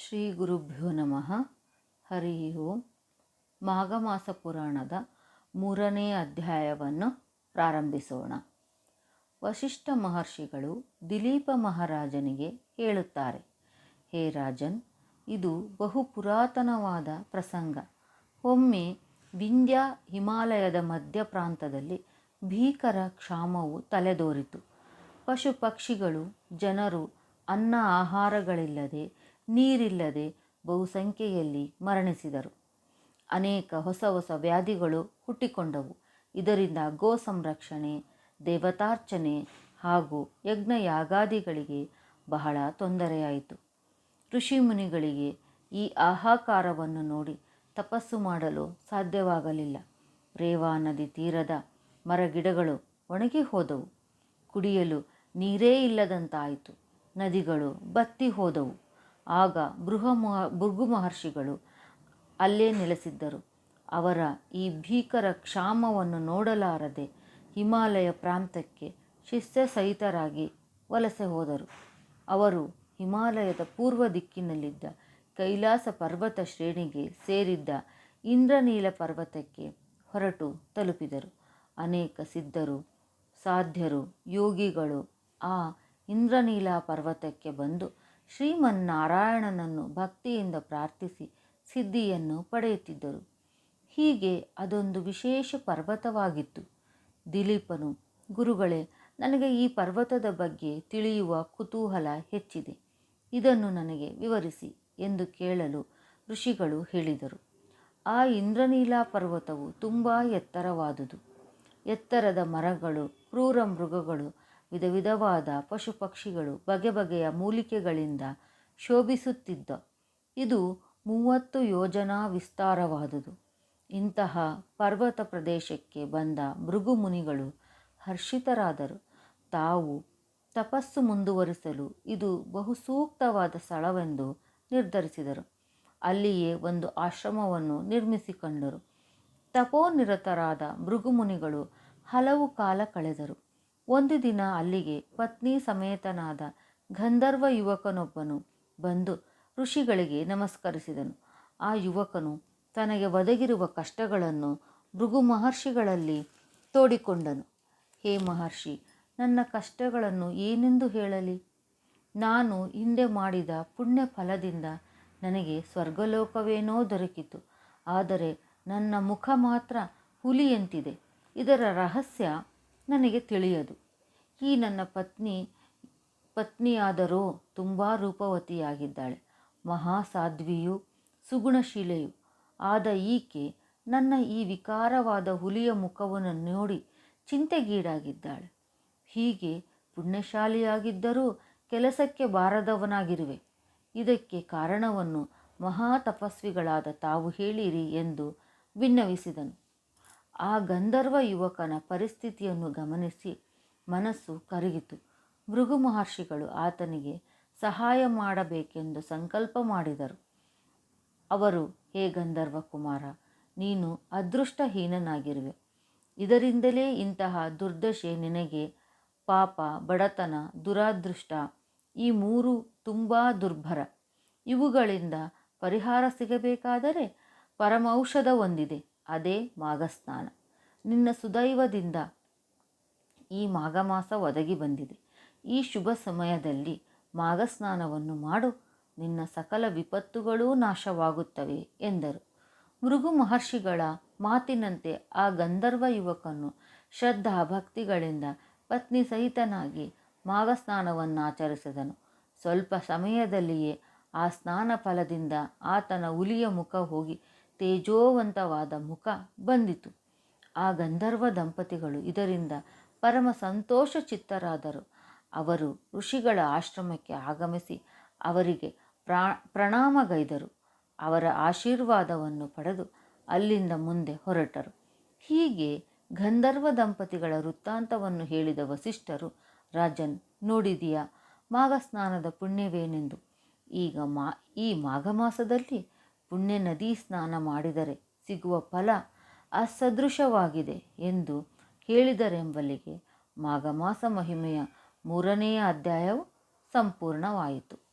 ಶ್ರೀ ಗುರುಭ್ಯೋ ನಮಃ. ಹರಿ ಓಂ. ಮಾಘಮಾಸ ಪುರಾಣದ ಮೂರನೇ ಅಧ್ಯಾಯವನ್ನು ಪ್ರಾರಂಭಿಸೋಣ. ವಶಿಷ್ಠ ಮಹರ್ಷಿಗಳು ದಿಲೀಪ ಮಹಾರಾಜನಿಗೆ ಹೇಳುತ್ತಾರೆ, ಹೇ ರಾಜನ್, ಇದು ಬಹು ಪುರಾತನವಾದ ಪ್ರಸಂಗ. ಒಮ್ಮೆ ವಿಂಧ್ಯ ಹಿಮಾಲಯದ ಮಧ್ಯ ಪ್ರಾಂತದಲ್ಲಿ ಭೀಕರ ಕ್ಷಾಮವು ತಲೆದೋರಿತು. ಪಶು ಪಕ್ಷಿಗಳು ಜನರು ಅನ್ನ ಆಹಾರಗಳಿಲ್ಲದೆ ನೀರಿಲ್ಲದೆ ಬಹುಸಂಖ್ಯೆಯಲ್ಲಿ ಮರಣಿಸಿದರು. ಅನೇಕ ಹೊಸ ಹೊಸ ವ್ಯಾಧಿಗಳು ಹುಟ್ಟಿಕೊಂಡವು. ಇದರಿಂದ ಗೋ ಸಂರಕ್ಷಣೆ, ದೇವತಾರ್ಚನೆ ಹಾಗೂ ಯಜ್ಞ ಯಾಗಾದಿಗಳಿಗೆ ಬಹಳ ತೊಂದರೆಯಾಯಿತು. ಋಷಿಮುನಿಗಳಿಗೆ ಈ ಆಹಾಕಾರವನ್ನು ನೋಡಿ ತಪಸ್ಸು ಮಾಡಲು ಸಾಧ್ಯವಾಗಲಿಲ್ಲ. ರೇವಾ ನದಿ ತೀರದ ಮರಗಿಡಗಳು ಒಣಗಿ ಹೋದವು. ಕುಡಿಯಲು ನೀರೇ ಇಲ್ಲದಂತಾಯಿತು. ನದಿಗಳು ಬತ್ತಿ ಹೋದವು. ಆಗ ಬೃಹ ಭೃಗು ಮಹರ್ಷಿಗಳು ಅಲ್ಲೇ ನೆಲೆಸಿದ್ದರು. ಅವರ ಈ ಭೀಕರ ಕ್ಷಾಮವನ್ನು ನೋಡಲಾರದೆ ಹಿಮಾಲಯ ಪ್ರಾಂತಕ್ಕೆ ಶಿಸ್ತ ಸಹಿತರಾಗಿ ವಲಸೆ ಹೋದರು. ಅವರು ಹಿಮಾಲಯದ ಪೂರ್ವ ದಿಕ್ಕಿನಲ್ಲಿದ್ದ ಕೈಲಾಸ ಪರ್ವತ ಶ್ರೇಣಿಗೆ ಸೇರಿದ್ದ ಇಂದ್ರನೀಲ ಪರ್ವತಕ್ಕೆ ಹೊರಟು ತಲುಪಿದರು. ಅನೇಕ ಸಿದ್ಧರು, ಸಾಧ್ಯರು, ಯೋಗಿಗಳು ಆ ಇಂದ್ರನೀಲ ಪರ್ವತಕ್ಕೆ ಬಂದು ಶ್ರೀಮನ್ನಾರಾಯಣನನ್ನು ಭಕ್ತಿಯಿಂದ ಪ್ರಾರ್ಥಿಸಿ ಸಿದ್ಧಿಯನ್ನು ಪಡೆಯುತ್ತಿದ್ದರು. ಹೀಗೆ ಅದೊಂದು ವಿಶೇಷ ಪರ್ವತವಾಗಿತ್ತು. ದಿಲೀಪನು, ಗುರುಗಳೇ, ನನಗೆ ಈ ಪರ್ವತದ ಬಗ್ಗೆ ತಿಳಿಯುವ ಕುತೂಹಲ ಹೆಚ್ಚಿದೆ. ಇದನ್ನು ನನಗೆ ವಿವರಿಸಿ ಎಂದು ಕೇಳಲು ಋಷಿಗಳು ಹೇಳಿದರು. ಆ ಇಂದ್ರನೀಲ ಪರ್ವತವು ತುಂಬ ಎತ್ತರವಾದುದು. ಎತ್ತರದ ಮರಗಳು, ಕ್ರೂರ ಮೃಗಗಳು ವಿಧ ವಿಧವಾದ ಪಶು ಪಕ್ಷಿಗಳು ಬಗೆ ಬಗೆಯ ಮೂಲಿಕೆಗಳಿಂದ ಶೋಭಿಸುತ್ತಿದ್ದ. ಇದು ಮೂವತ್ತು ಯೋಜನಾ ವಿಸ್ತಾರವಾದುದು. ಇಂತಹ ಪರ್ವತ ಪ್ರದೇಶಕ್ಕೆ ಬಂದ ಭೃಗುಮುನಿಗಳು ಹರ್ಷಿತರಾದರು. ತಾವು ತಪಸ್ಸು ಮುಂದುವರಿಸಲು ಇದು ಬಹು ಸೂಕ್ತವಾದ ಸ್ಥಳವೆಂದು ನಿರ್ಧರಿಸಿದರು. ಅಲ್ಲಿಯೇ ಒಂದು ಆಶ್ರಮವನ್ನು ನಿರ್ಮಿಸಿಕೊಂಡರು. ತಪೋನಿರತರಾದ ಭೃಗುಮುನಿಗಳು ಹಲವು ಕಾಲ ಕಳೆದರು. ಒಂದು ದಿನ ಅಲ್ಲಿಗೆ ಪತ್ನಿ ಸಮೇತನಾದ ಗಂಧರ್ವ ಯುವಕನೊಬ್ಬನು ಬಂದು ಋಷಿಗಳಿಗೆ ನಮಸ್ಕರಿಸಿದನು. ಆ ಯುವಕನು ತನಗೆ ಒದಗಿರುವ ಕಷ್ಟಗಳನ್ನು ಭೃಗು ಮಹರ್ಷಿಗಳಲ್ಲಿ ತೋಡಿಕೊಂಡನು. ಹೇ ಮಹರ್ಷಿ, ನನ್ನ ಕಷ್ಟಗಳನ್ನು ಏನೆಂದು ಹೇಳಲಿ? ನಾನು ಹಿಂದೆ ಮಾಡಿದ ಪುಣ್ಯ ಫಲದಿಂದ ನನಗೆ ಸ್ವರ್ಗಲೋಕವೇನೋ ದೊರಕಿತು. ಆದರೆ ನನ್ನ ಮುಖ ಮಾತ್ರ ಹುಲಿಯಂತಿದೆ. ಇದರ ರಹಸ್ಯ ನನಗೆ ತಿಳಿಯದು. ಈ ನನ್ನ ಪತ್ನಿ, ಪತ್ನಿಯಾದರೂ ತುಂಬ ರೂಪವತಿಯಾಗಿದ್ದಾಳೆ. ಮಹಾಸಾಧ್ವಿಯು ಸುಗುಣಶೀಲೆಯು ಆದ ಈಕೆ ನನ್ನ ಈ ವಿಕಾರವಾದ ಹುಲಿಯ ಮುಖವನ್ನು ನೋಡಿ ಚಿಂತೆಗೀಡಾಗಿದ್ದಾಳೆ. ಹೀಗೆ ಪುಣ್ಯಶಾಲಿಯಾಗಿದ್ದರೂ ಕೆಲಸಕ್ಕೆ ಬಾರದವನಾಗಿರುವೆ. ಇದಕ್ಕೆ ಕಾರಣವನ್ನು ಮಹಾ ತಪಸ್ವಿಗಳಾದ ತಾವು ಹೇಳಿರಿ ಎಂದು ವಿನ್ನವಿಸಿದನು ಆ ಗಂಧರ್ವ ಯುವಕನ ಪರಿಸ್ಥಿತಿಯನ್ನು ಗಮನಿಸಿ ಮನಸ್ಸು ಕರಗಿತು. ಭೃಗು ಮಹರ್ಷಿಗಳು ಆತನಿಗೆ ಸಹಾಯ ಮಾಡಬೇಕೆಂದು ಸಂಕಲ್ಪ ಮಾಡಿದರು. ಅವರು, ಹೇ ಗಂಧರ್ವ ಕುಮಾರ, ನೀನು ಅದೃಷ್ಟಹೀನನಾಗಿರುವೆ. ಇದರಿಂದಲೇ ಇಂತಹ ದುರ್ದಶೆ ನಿನಗೆ ಪಾಪ, ಬಡತನ, ದುರಾದೃಷ್ಟ, ಈ ಮೂರು ತುಂಬ ದುರ್ಭರ. ಇವುಗಳಿಂದ ಪರಿಹಾರ ಸಿಗಬೇಕಾದರೆ ಪರಮೌಷಧ ಒಂದಿದೆ ಅದೇ ಮಾಘಸ್ನಾನ. ನಿನ್ನ ಸುದೈವದಿಂದ ಈ ಮಾಘಮಾಸ ಒದಗಿ ಬಂದಿದೆ. ಈ ಶುಭ ಸಮಯದಲ್ಲಿ ಮಾಘಸ್ನಾನವನ್ನು ಮಾಡು. ನಿನ್ನ ಸಕಲ ವಿಪತ್ತುಗಳೂ ನಾಶವಾಗುತ್ತವೆ ಎಂದರು. ಮೃಗು ಮಹರ್ಷಿಗಳ ಮಾತಿನಂತೆ ಆ ಗಂಧರ್ವ ಯುವಕನು ಶ್ರದ್ಧಾ ಭಕ್ತಿಗಳಿಂದ ಪತ್ನಿ ಸಹಿತನಾಗಿ ಮಾಘಸ್ನಾನವನ್ನು ಆಚರಿಸಿದನು. ಸ್ವಲ್ಪ ಸಮಯದಲ್ಲಿಯೇ ಆ ಸ್ನಾನ ಫಲದಿಂದ ಆತನ ಹುಲಿಯ ಮುಖ ಹೋಗಿ ತೇಜೋವಂತವಾದ ಮುಖ ಬಂದಿತು. ಆ ಗಂಧರ್ವ ದಂಪತಿಗಳು ಇದರಿಂದ ಪರಮ ಸಂತೋಷ ಚಿತ್ತರಾದರು ಅವರು ಋಷಿಗಳ ಆಶ್ರಮಕ್ಕೆ ಆಗಮಿಸಿ ಅವರಿಗೆ ಪ್ರಾ, ಪ್ರಣಾಮಗೈದರು. ಅವರ ಆಶೀರ್ವಾದವನ್ನು ಪಡೆದು ಅಲ್ಲಿಂದ ಮುಂದೆ ಹೊರಟರು. ಹೀಗೆ ಗಂಧರ್ವ ದಂಪತಿಗಳ ವೃತ್ತಾಂತವನ್ನು ಹೇಳಿದ ವಸಿಷ್ಠರು, ರಾಜನ್, ನೋಡಿದೀಯಾ? ಮಾಘ ಸ್ನಾನದ ಪುಣ್ಯವೇನೆಂದು? ಈಗ ಮಾ, ಈ ಮಾಘಮಾಸದಲ್ಲಿ ಪುಣ್ಯ ನದಿ ಸ್ನಾನ ಮಾಡಿದರೆ ಸಿಗುವ ಫಲ ಅಸದೃಶವಾಗಿದೆ ಎಂದು ಹೇಳಿದರೆಂಬಲ್ಲಿಗೆ ಮಾಘಮಾಸ ಮಹಿಮೆಯ ಮೂರನೆಯ ಅಧ್ಯಾಯವು ಸಂಪೂರ್ಣವಾಯಿತು.